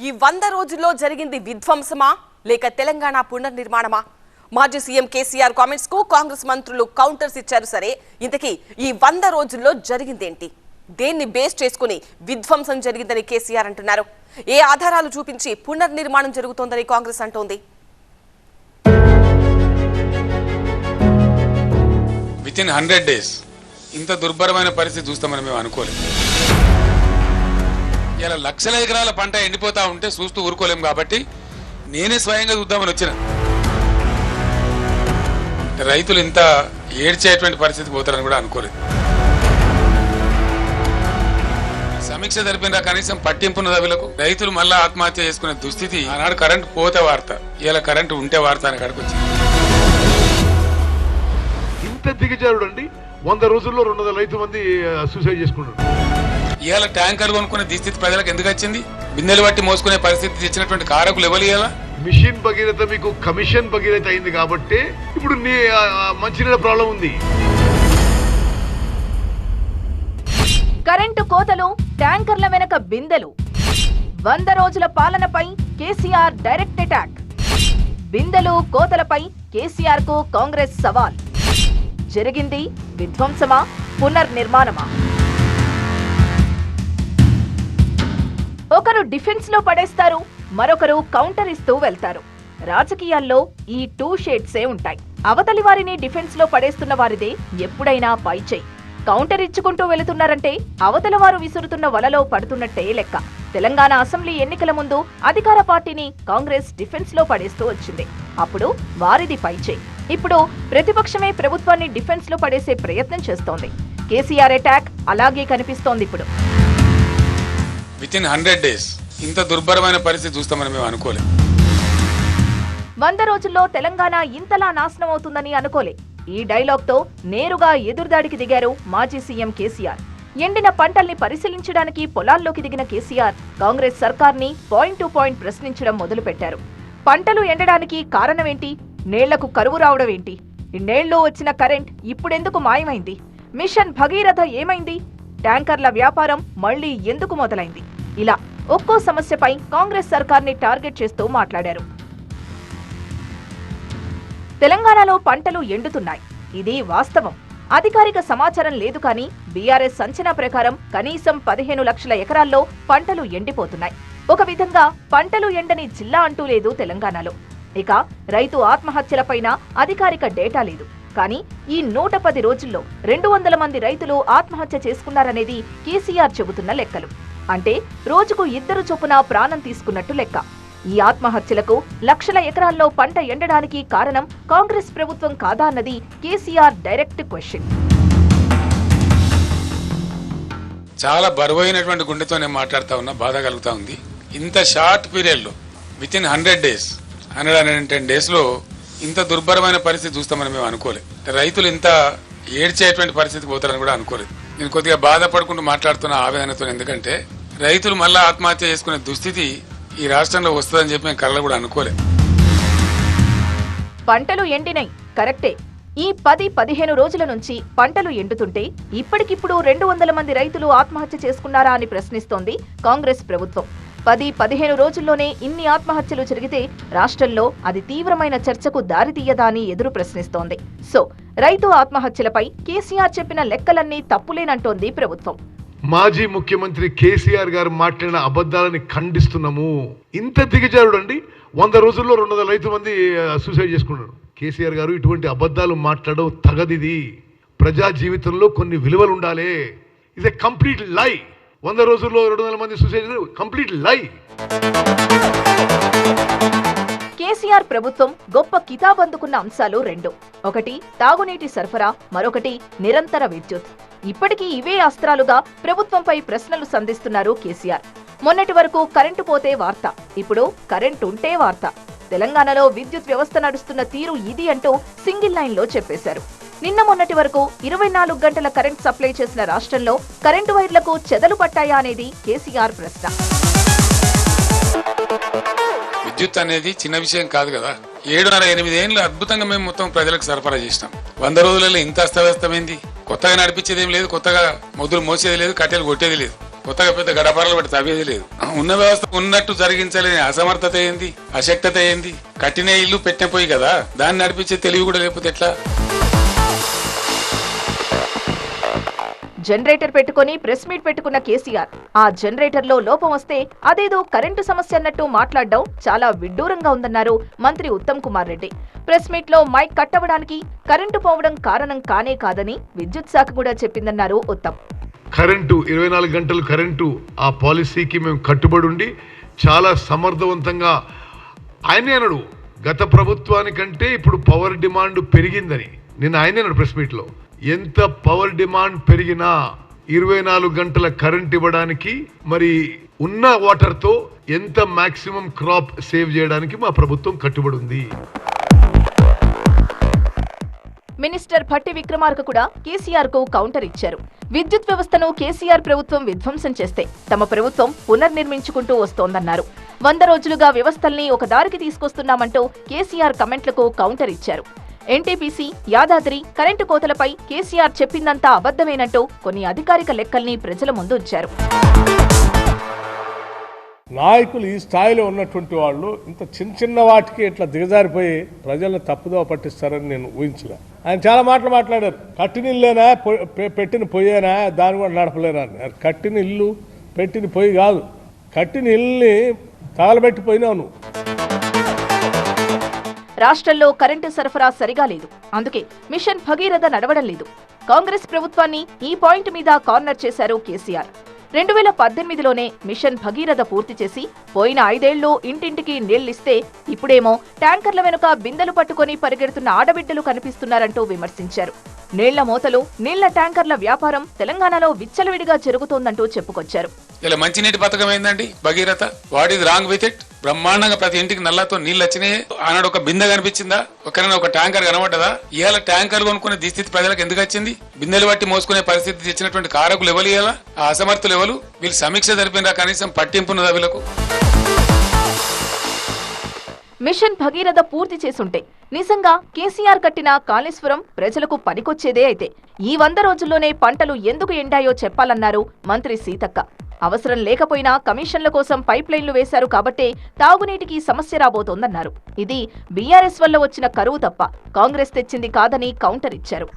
ఈ వంద రోజుల్లో జరిగింది విధ్వంసమా? లేక తెలంగాణ పునర్నిర్మాణమా? మాజీ సీఎం కేసీఆర్ కామెంట్స్కు కాంగ్రెస్ మంత్రులు కౌంటర్స్ ఇచ్చారు సరే. ఇంతకీ ఈ వంద రోజుల్లో జరిగిందేంటి? దేన్ని బేస్ చేసుకుని విధ్వంసం జరిగిందని కేసీఆర్ అంటున్నారు. ఏ ఆధారాలు చూపించి పునర్నిర్మాణం జరుగుతోందని కాంగ్రెస్ అంటోంది? విత్ ఇన్ హండ్రెడ్ డేస్ ఇంత దుర్భరమైన పరిస్థితి చూస్తామని మేము అనుకోలేదు. ఇలా లక్షల ఎకరాల పంట ఎండిపోతా ఉంటే చూస్తూ ఊరుకోలేము కాబట్టి నేనే స్వయంగా చూద్దామని వచ్చిన. రైతులు ఇంత ఏడ్చేటువంటి పరిస్థితి పోతారని కూడా అనుకోలేదు. సమీక్ష జరిపిన కనీసం పట్టింపున్న దవిలకు రైతులు మళ్ళా ఆత్మహత్య చేసుకునే దుస్థితి ఆనాడు కరెంటు పోతే వార్త ఇలా కరెంటు ఉంటే వార్త అని కడుకొచ్చింది. ఇంత దిగజారుడు అండి వంద రోజుల్లో రెండు వందల రైతు మంది సూసైడ్ చేసుకున్నాడు ఇవాళ ట్యాంకర్ కొనుక్కునే దుస్థితి ప్రజలకు ఎందుకు వచ్చింది? బిందెలు బట్టి మోసుకునే పరిస్థితి తెచ్చినటువంటి కారకులు ఎవరు ఇవాళ? మిషన్ భగీరథ మీకు కమిషన్ భగీరథ అయింది కాబట్టి ఇప్పుడు మంచినీళ్ళ ప్రాబ్లం ఉంది. కరెంటు కోతలు ట్యాంకర్ల వెనక బిందెలు. వంద రోజుల పాలనపై కేసీఆర్ డైరెక్ట్ అటాక్. బిందెలు కోతలపై కేసీఆర్కు కాంగ్రెస్ సవాల్. జరిగింది విధ్వంసమా పునర్నిర్మాణమా? ఒకరు డిఫెన్స్లో పడేస్తారు మరొకరు కౌంటర్ ఇస్తూ వెళ్తారు. రాజకీయాల్లో ఈ టూ షేడ్సే ఉంటాయి. అవతలి వారిని డిఫెన్స్లో పడేస్తున్న వారిదే ఎప్పుడైనా పైచేయి కౌంటర్ ఇచ్చుకుంటూ వెళుతున్నారంటే అవతల వారు విసురుతున్న వలలో పడుతున్నట్టే లెక్క. తెలంగాణ అసెంబ్లీ ఎన్నికల ముందు అధికార పార్టీని కాంగ్రెస్ డిఫెన్స్లో పడేస్తూ వచ్చింది. అప్పుడు వారిది పైచేయి ఇప్పుడు ప్రతిపక్షమే ప్రభుత్వాన్ని డిఫెన్స్లో పడేసే ప్రయత్నం చేస్తోంది. కేసీఆర్ అటాక్ అలాగే కనిపిస్తోంది ఇప్పుడు. విత్ ఇన్ హండ్రెడ్ డేస్ ఇంత దుర్భరమైన పరిస్థితి చూస్తామని మేము అనుకోలేదు. వంద రోజుల్లో తెలంగాణ ఇంతలా నాశనం అవుతుందని అనుకోలే. ఈ డైలాగ్తో నేరుగా ఎదురుదాడికి దిగారు మాజీ సీఎం కేసీఆర్. ఎండిన పంటల్ని పరిశీలించడానికి పొలాల్లోకి దిగిన కేసీఆర్ కాంగ్రెస్ సర్కార్ని పాయింట్ టు పాయింట్ ప్రశ్నించడం మొదలుపెట్టారు. పంటలు ఎండడానికి కారణమేంటి? నేళ్ళకు కరువు రావడం ఏంటి? ఇన్నేళ్ళు వచ్చిన కరెంట్ ఇప్పుడెందుకు మాయమైంది? మిషన్ భగీరథ ఏమైంది? ట్యాంకర్ల వ్యాపారం మళ్ళీ ఎందుకు మొదలైంది? ఇలా ఒక్కో సమస్యపై కాంగ్రెస్ సర్కార్ని టార్గెట్ చేస్తూ మాట్లాడారు. తెలంగాణలో పంటలు ఎండుతున్నాయి. ఇది వాస్తవం. అధికారిక సమాచారం లేదు కానీ బీఆర్ఎస్ అంచనా ప్రకారం కనీసం పదిహేను లక్షల ఎకరాల్లో పంటలు ఎండిపోతున్నాయి. ఒక విధంగా పంటలు ఎండని జిల్లా అంటూ లేదు తెలంగాణలో. ఇక రైతు ఆత్మహత్యలపైన అధికారిక డేటా లేదు. కానీ ఈ నూట పది రోజుల్లో రెండు వందల మంది రైతులు ఆత్మహత్య చేసుకున్నారనేది కేసీఆర్ చెబుతున్న లెక్కలు. అంటే రోజుకు ఇద్దరు చొప్పున ప్రాణం తీసుకున్నట్టు లెక్క. ఈ ఆత్మహత్యలకు లక్షల ఎకరాల్లో పంట ఎండడానికి కారణం కాంగ్రెస్ ప్రభుత్వం కాదా అన్నది కేసీఆర్ డైరెక్ట్ క్వశ్చన్. చాలా బరువైనటువంటి గుండెతో నేను మాట్లాడుతా ఉన్నా బాధ కలుగుతా ఉంది. ఇంత షార్ట్ పీరియడ్లో with in hundred days hundred hundred ten డేస్లో ఇంత దుర్భరమైన పరిస్థితి చూస్తామని మేము అనుకోలేదు రైతులు ఇంత ఏడ్చేటువంటి పరిస్థితి పోతారని కూడా అనుకోలేదు. నేను కొద్దిగా బాధపడుకుంటూ మాట్లాడుతున్న ఆవేదనతో ఎందుకంటే రైతులు మళ్ళా ఆత్మహత్య చేసుకునే దుస్థితి ఈ రాష్ట్రంలో వస్తుందని చెప్పి మేము కళ్ళ కూడా అనుకోలేదు. పంటలు ఎండినై కరెక్టే. ఈ పది పదిహేను రోజుల నుంచి పంటలు ఎండుతుంటే ఇప్పటికిప్పుడు రెండు వందల మంది రైతులు ఆత్మహత్య చేసుకున్నారా అని ప్రశ్నిస్తోంది కాంగ్రెస్ ప్రభుత్వం. పది పదిహేను రోజుల్లోనే ఇన్ని ఆత్మహత్యలు జరిగితే రాష్ట్రంలో అది తీవ్రమైన చర్చకు దారితీయదా అని ఎదురు ప్రశ్నిస్తోంది. సో రైతు ఆత్మహత్యలపై కేసీఆర్ చెప్పిన లెక్కలన్నీ తప్పులేనంటోంది ప్రభుత్వం. మాజీ ముఖ్యమంత్రి కేసీఆర్ గారు మాట్లాడిన అబద్ధాలని ఖండిస్తున్నాము. ఇంత దిగజారుడు అండి వంద రోజుల్లో రెండు వందల రైతు మంది సూసైడ్ చేసుకున్నారు. కేసీఆర్ గారు ఇటువంటి అబద్ధాలు మాట్లాడడం తగదిది. ప్రజా జీవితంలో కొన్ని విలువలు ఉండాలి. ఇది కంప్లీట్ లై వంద రోజుల్లో రెండు వందల మంది సూసైడ్ కంప్లీట్ లై కేసీఆర్ ప్రభుత్వం గొప్ప కితాబ్ అందుకున్న అంశాలు రెండు. ఒకటి తాగునీటి సరఫరా మరొకటి నిరంతర విద్యుత్. ఇప్పటికీ ఇవే అస్త్రాలుగా ప్రభుత్వంపై ప్రశ్నలు సంధిస్తున్నారు కేసీఆర్. మొన్నటి వరకు కరెంటు పోతే వార్త ఇప్పుడు కరెంటు ఉంటే వార్త. తెలంగాణలో విద్యుత్ వ్యవస్థ నడుస్తున్న తీరు ఇది అంటూ సింగిల్ లైన్లో చెప్పేశారు. నిన్న మొన్నటి వరకు ఇరవై నాలుగు గంటల కరెంట్ సప్లై చేసిన రాష్ట్రంలో కరెంటు వైర్లకు చెదలు పట్టాయా అనేది కేసీఆర్ ప్రశ్న. విద్యుత్ అనేది చిన్న విషయం కాదు కదా. ఏడున్నర ఎనిమిది ఏళ్ళు అద్భుతంగా మేము మొత్తం ప్రజలకు సరఫరా చేసినాం. వంద రోజులలో ఇంత అస్తవ్యస్తమైంది. కొత్తగా నడిపించేది ఏం లేదు కొత్తగా మొదలు మోసేది లేదు కట్టెలు కొట్టేది లేదు. కొత్తగా పెద్ద గడపరలు పెట్టి తవ్వేది లేదు. ఉన్న వ్యవస్థ ఉన్నట్టు జరిగించలేని అసమర్థత ఏంది అశక్తత ఏంది? కట్టిన ఇల్లు పెట్టిన పోయి కదా దాన్ని నడిపించే తెలివి కూడా లేకపోతే ఎట్లా? జనరేటర్ పెట్టుకొని ప్రెస్ మీట్ పెట్టుకున్న కేసీఆర్. ఆ జనరేటర్లో లోపం వస్తే అదేదో కరెంటు సమస్య అన్నట్టు మాట్లాడడం చాలా విడ్డూరంగా ఉందన్నారు మంత్రి ఉత్తమ్ కుమార్ రెడ్డి. ప్రెస్ మీట్లో మైక్ కట్టవడానికి కరెంటు పోవడం కారణం కానే కాదని విద్యుత్ శాఖ కూడా చెప్పిందన్నారు ఉత్తమ్. కరెంటు ఇరవై నాలుగు గంటలు కరెంటు ఆ పాలసీకి మేము కట్టుబడి ఉండి చాలా సమర్థవంతంగా ఆయనే అన్నాడు. గత ప్రభుత్వానికంటే ఇప్పుడు పవర్ డిమాండ్ పెరిగిందని. నిన్న ఆయనే అన్నాడు ప్రెస్ మీట్లో. ఎంత పవర్ డిమాండ్ పెరిగినా ఇరవై నాలుగు గంటల కరెంట్ ఇవ్వడానికి మరి ఉన్న వాటర్తో ఎంత మాక్సిమం క్రాప్ సేవ్ చేయడానికి మా ప్రభుత్వం కట్టుబడి ఉంది. మినిస్టర్ భట్టి విక్రమార్క కూడా కేసీఆర్కు కౌంటర్ ఇచ్చారు. విద్యుత్ వ్యవస్థను కేసీఆర్ ప్రభుత్వం విధ్వంసం చేస్తే తమ ప్రభుత్వం పునర్నిర్మించుకుంటూ వస్తోందన్నారు. వంద రోజులుగా వ్యవస్థల్ని ఒక దారికి తీసుకొస్తున్నామంటూ కేసీఆర్ కమెంట్లకు కౌంటర్ ఇచ్చారు. ఎన్టీపీసీ యాదాద్రి కరెంటు కోతలపై కేసీఆర్ చెప్పిందంతా అబద్ధమేనంటూ కొన్ని అధికారిక లెక్కల్ని ప్రజల ముందు ఉంచారు నాయకులు ఈ స్థాయిలో ఉన్నటువంటి వాళ్ళు ఇంత చిన్న చిన్న వాటికి ఇట్లా దిగజారిపోయి ప్రజలను తప్పుదో పట్టిస్తారని నేను ఊహించిన ఆయన చాలా మాటలు మాట్లాడారు. కట్టిన ఇల్లేనా పెట్టిన పొయ్యేనా దాన్ని కూడా నడపలేనా అన్నారు కట్టిన ఇల్లు పెట్టిన పొయ్యి కాదు. కట్టిన ఇల్లుని తగలబెట్టిపోయినావు నువ్వు. రాష్ట్రంలో కరెంటు సరఫరా సరిగా లేదు. అందుకే మిషన్ భగీరథ నడవడం లేదు. కాంగ్రెస్ ప్రభుత్వాన్ని ఈ పాయింట్ మీద కార్నర్ చేశారు కేసీఆర్. రెండు వేల పద్దెనిమిదిలోనే మిషన్ భగీరథ పూర్తి చేసి పోయిన ఐదేళ్ళు ఇంటింటికి నీళ్ళిస్తే ఇప్పుడేమో ట్యాంకర్ల వెనుక బిందెలు పట్టుకొని పరిగెడుతున్న ఆడబిడ్డలు కనిపిస్తున్నారంటూ విమర్శించారు. నీళ్ళ మూతలు నీళ్ళ ట్యాంకర్ల వ్యాపారం తెలంగాణలో విచ్చలవిడిగా జరుగుతోందంటూ చెప్పుకొచ్చారు. ఇలా మంచినీటి పథకం ఏందండి Bhagiratha? What is wrong with it బ్రహ్మాండంగా ప్రతి ఇంటికి నల్లతో నీళ్ళు వచ్చినాయి. ఆనాడు ఒక బిందె కనిపించిందా? ఒకరైనా ఒక ట్యాంకర్ కనబడ్డదా? ఇవాళ ట్యాంకర్ కొనుక్కునే దిస్థితి ప్రజలకు ఎందుకు వచ్చింది? బిందెలు బట్టి మోసుకునే పరిస్థితి తెచ్చినటువంటి కారకులు ఎవరు ఇవాళ? ఆ అసమర్థులు ఎవరు? వీళ్ళు సమీక్ష జరిపినరా కనీసం పట్టింపున్నదా వీళ్ళకు? మిషన్ భగీరథ పూర్తి చేసుంటే నిజంగా కేసీఆర్ కట్టిన కాళేశ్వరం ప్రజలకు పనికొచ్చేదే అయితే ఈ వంద రోజుల్లోనే పంటలు ఎందుకు ఎండాయో చెప్పాలన్నారు మంత్రి సీతక్క. అవసరం లేకపోయినా కమిషన్ల కోసం పైప్ లైన్లు వేశారు కాబట్టే తాగునీటికి సమస్య రాబోతోందన్నారు. ఇది బీఆర్ఎస్ వల్ల వచ్చిన కరువు తప్ప కాంగ్రెస్ తెచ్చింది కాదని కౌంటర్ ఇచ్చారు.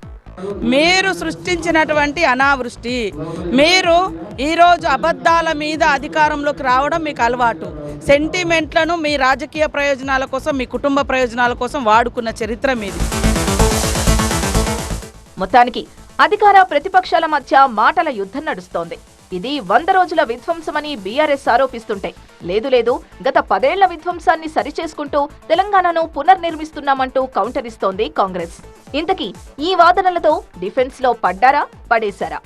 మీరు సృష్టించినటువంటి అనావృష్టి మీరు ఈరోజు అబద్ధాల మీద అధికారంలోకి రావడం మీకు అలవాటు. సెంటిమెంట్లను మీ రాజకీయ ప్రయోజనాల కోసం మీ కుటుంబ ప్రయోజనాల కోసం వాడుకున్న చరిత్ర మీది. మొత్తానికి అధికార ప్రతిపక్షాల మధ్య మాటల యుద్ధం నడుస్తోంది. ఇది వంద రోజుల విధ్వంసమని బీఆర్ఎస్ ఆరోపిస్తుంటే. లేదు లేదు గత పదేళ్ళ విధ్వంసాన్ని సరిచేసుకుంటూ తెలంగాణను పునర్నిర్మిస్తున్నామంటూ కౌంటర్ ఇస్తోంది కాంగ్రెస్. ఇంతకీ ఈ వాదనలతో డిఫెన్స్లో పడ్డారా పడేశారా?